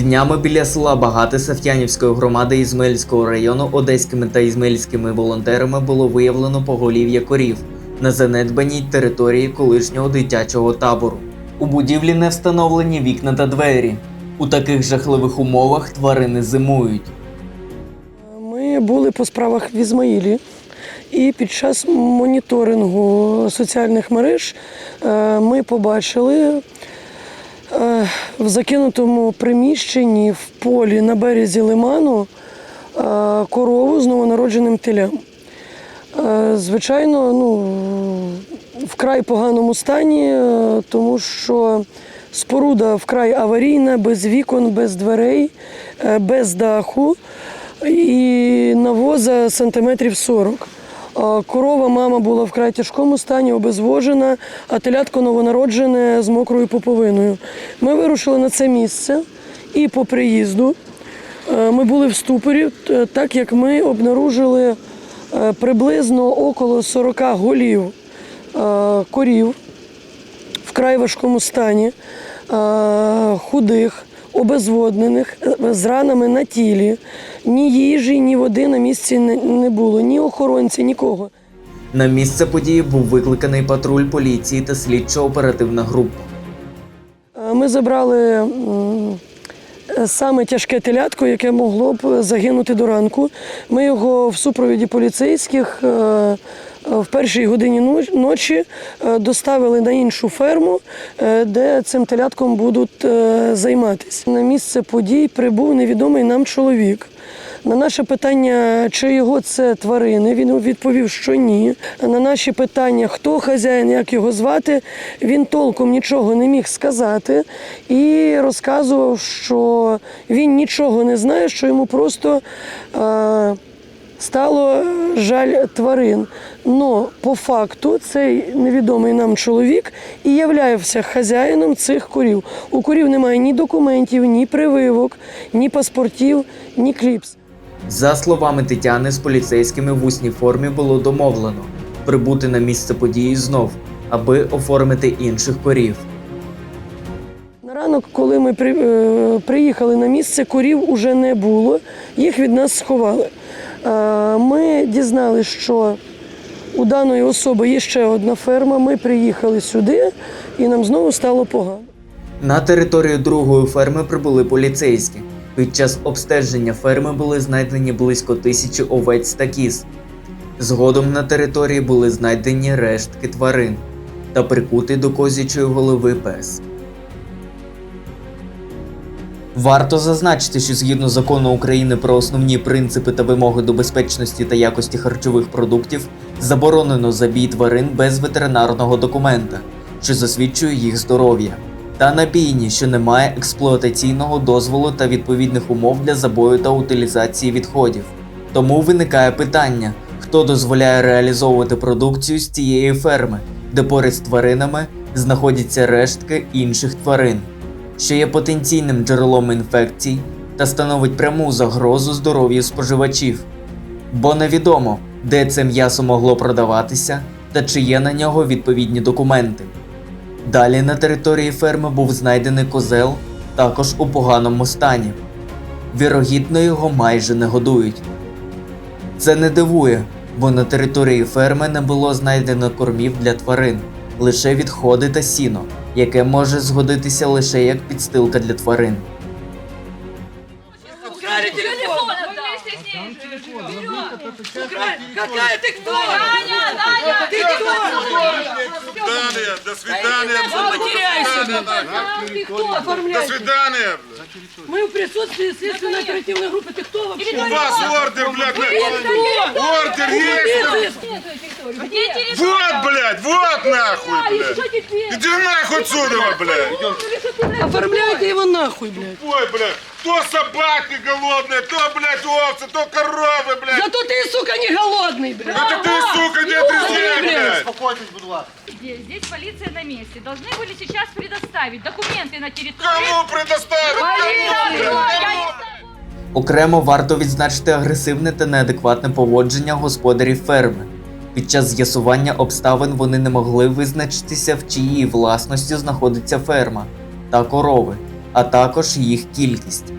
Днями біля села Багате Саф'янівської громади Ізмельського району одеськими та ізмельськими волонтерами було виявлено поголів'я корів на занедбаній території колишнього дитячого табору. У будівлі не встановлені вікна та двері. У таких жахливих умовах тварини зимують. Ми були по справах в Ізмаїлі, і під час моніторингу соціальних мереж е, ми побачили в закинутому приміщенні в полі на березі лиману е, корову з новонародженим телям. Е, Звичайно, ну, в край поганому стані, е, тому що споруда вкрай аварійна, без вікон, без дверей, е, без даху і навоза сантиметрів 40. Корова, мама була в край тяжкому стані, обезвожена, а телятко новонароджене з мокрою поповиною. Ми вирушили на це місце і по приїзду е, ми були в ступорі, так як ми обнаружили е, приблизно около 40 голів е, корів вкрай важкому стані, худих, обезводнених, е, з ранами на тілі. Ні їжі, ні води на місці не- було, ні охоронця, нікого. На місце події був викликаний патруль поліції та слідчо-оперативна група. Е, Ми забрали е, саме тяжке телятко, яке могло б загинути до ранку. Ми його в супровіді поліцейських в першій годині ночі е, доставили на іншу ферму, е, де цим телятком будуть е, займатися. На місце подій прибув невідомий нам чоловік. На наше питання, чи його це тварини, він відповів, що ні. На наші питання, хто хазяїн, як його звати, він толком нічого не міг сказати і розказував, що він нічого не знає, що йому просто е, стало жаль тварин. Но по факту цей невідомий нам чоловік і являвся хазяїном цих корів. У корів немає ні документів, ні прививок, ні паспортів, ні кліпс. За словами Тетяни, з поліцейськими в усній формі було домовлено прибути на місце події знов, аби оформити інших корів. На ранок, коли ми е, приїхали на місце, корів уже не було, їх від нас сховали. Е, ми дізналися, що у даної особи є ще одна ферма. Ми приїхали сюди і нам знову стало погано. На територію другої ферми прибули поліцейські. Під час обстеження ферми були знайдені близько тисячі овець та кіз. Згодом на території були знайдені рештки тварин та прикутий до козячої голови пес. Варто зазначити, що згідно закону України про основні принципи та вимоги до безпечності та якості харчових продуктів заборонено забій тварин без ветеринарного документа, що засвідчує їх здоров'я, та на бійні, що не має експлуатаційного дозволу та відповідних умов для забою та утилізації відходів. Тому виникає питання, хто дозволяє реалізовувати продукцію з цієї ферми, де поряд з тваринами знаходяться рештки інших тварин що є потенційним джерелом інфекцій та становить пряму загрозу здоров'ю споживачів, бо невідомо, де це м'ясо могло продаватися та чи є на нього відповідні документи. Далі на території ферми був знайдений козел, також у поганому стані. Вірогідно, його майже не годують. Це не дивує, бо на території ферми не було знайдено кормів для тварин, лише відходи та сіно, яке може згодитися лише як підстилка для тварин. Украли телефон! Мы вместе с ней живем. Какая ты кто? Аня, Аня! Ты кто? свидания, до свидания. Потеряй себя! Ты кто До оформляешь? свидания. Мы в присутствии следственной оперативной группы. Ты кто вообще? У вас ордер, блядь, на- ордер есть? Где? Вот, блядь, вот нахуй, блядь. Иди нахуй отсюда, блядь. Оформляйте его нахуй, блядь. Ой, блядь, то собаки голодные, то, блядь, овцы, то коровы, блядь. Зато ты, сука, не голодный, блядь. Это ты, сука, не отрезвей, блядь. Здесь, здесь полиция на месте. Должны были сейчас предоставить документы на территорию. Кому предоставить? Окремо варто відзначити агресивне та неадекватне поводження господарів ферми. Під час з'ясування обставин вони не могли визначитися, в чиїй власності знаходиться ферма та корови, а також їх кількість.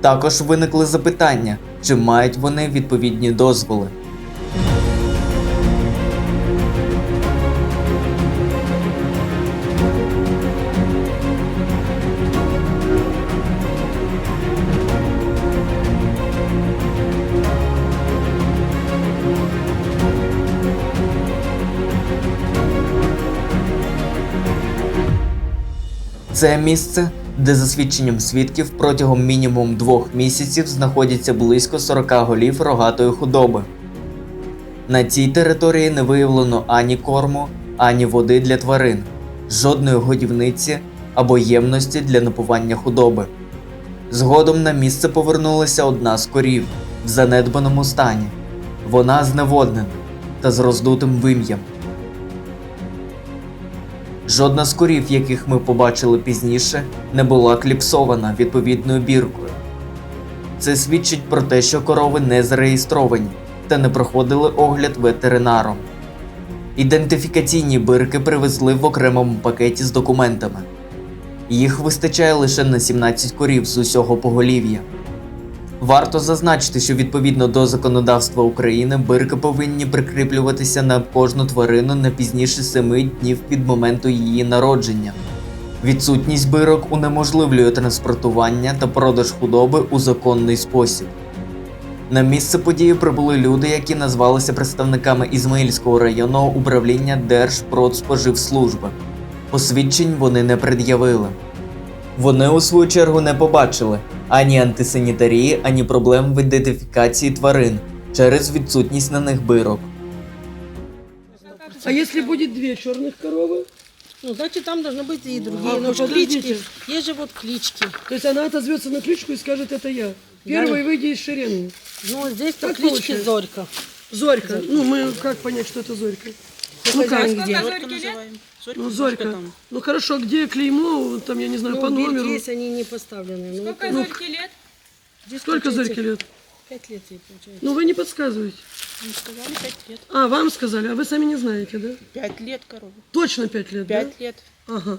Також виникли запитання, чи мають вони відповідні дозволи. Це місце, де за свідченням свідків протягом мінімум двох місяців знаходяться близько 40 голів рогатої худоби. На цій території не виявлено ані корму, ані води для тварин, жодної годівниці або ємності для напування худоби. Згодом на місце повернулася одна з корів в занедбаному стані. Вона зневоднена та з роздутим вим'ям. Жодна з корів, яких ми побачили пізніше, не була кліпсована відповідною біркою. Це свідчить про те, що корови не зареєстровані та не проходили огляд ветеринаром. Ідентифікаційні бирки привезли в окремому пакеті з документами. Їх вистачає лише на 17 корів з усього поголів'я. Варто зазначити, що відповідно до законодавства України бирки повинні прикріплюватися на кожну тварину не пізніше 7 днів від моменту її народження. Відсутність бирок унеможливлює транспортування та продаж худоби у законний спосіб. На місце події прибули люди, які назвалися представниками Ізмаїльського районного управління Держпродспоживслужби. Посвідчень вони не пред'явили. Вони у свою чергу не побачили ані антисанітарії, ані проблем в ідентифікації тварин через відсутність на них бирок. А если будет две черных коровы? Ну, значит, там должны быть и другие. А, ну, ну, ж подождите. клички. Есть же вот клички. То есть она отозвется на кличку и скажет, это я. Первый выйди из шеренги. Ну, здесь по Так кличке получается. Зорька. Зорька. Ну, мы как понять, что это Зорька? Ну как? Где? Зорька называем. Зорька, Ну, Зорька там. Ну хорошо, где клеймо, там, я не знаю, Ну, по номеру. есть, они не поставлены. Ну, Сколько Ну, Зорьке лет? здесь Сколько Зорьке лет? Пять лет ей получается. Ну вы не подсказываете. Ну, сказали пять лет. А, вам сказали, а вы сами не знаете, да? Пять лет коровы. Точно пять лет, Пять лет. да? Ага.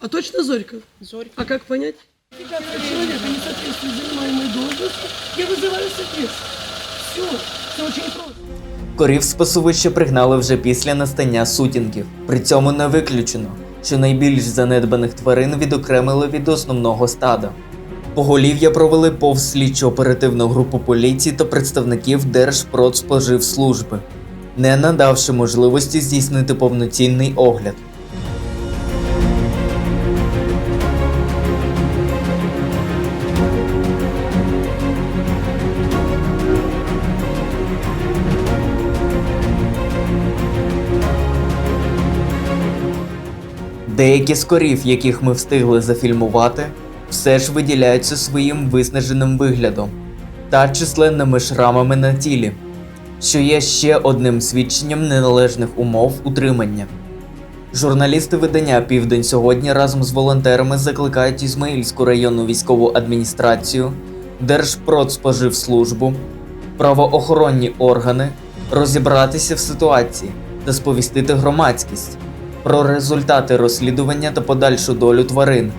А точно Зорька? Зорька. А как понять? Человек не соответствует занимаемой должности, я вызываю соответствие. Все, все очень просто. Корів з пригнали вже після настання сутінків. При цьому не виключено, що найбільш занедбаних тварин відокремили від основного стада. Поголів'я провели повз слідчо-оперативну групу поліції та представників Держпродспоживслужби, не надавши можливості здійснити повноцінний огляд. Деякі з корів, яких ми встигли зафільмувати, все ж виділяються своїм виснаженим виглядом та численними шрамами на тілі, що є ще одним свідченням неналежних умов утримання. Журналісти видання Південь сьогодні разом з волонтерами закликають Ізмаїльську районну військову адміністрацію, Держпродспоживслужбу, правоохоронні органи розібратися в ситуації та сповістити громадськість про результати розслідування та подальшу долю тварин,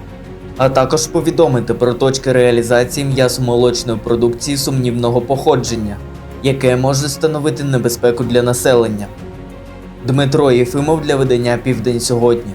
а також повідомити про точки реалізації м'ясомолочної продукції сумнівного походження, яке може становити небезпеку для населення. Дмитро Єфимов для видання Південь сьогодні.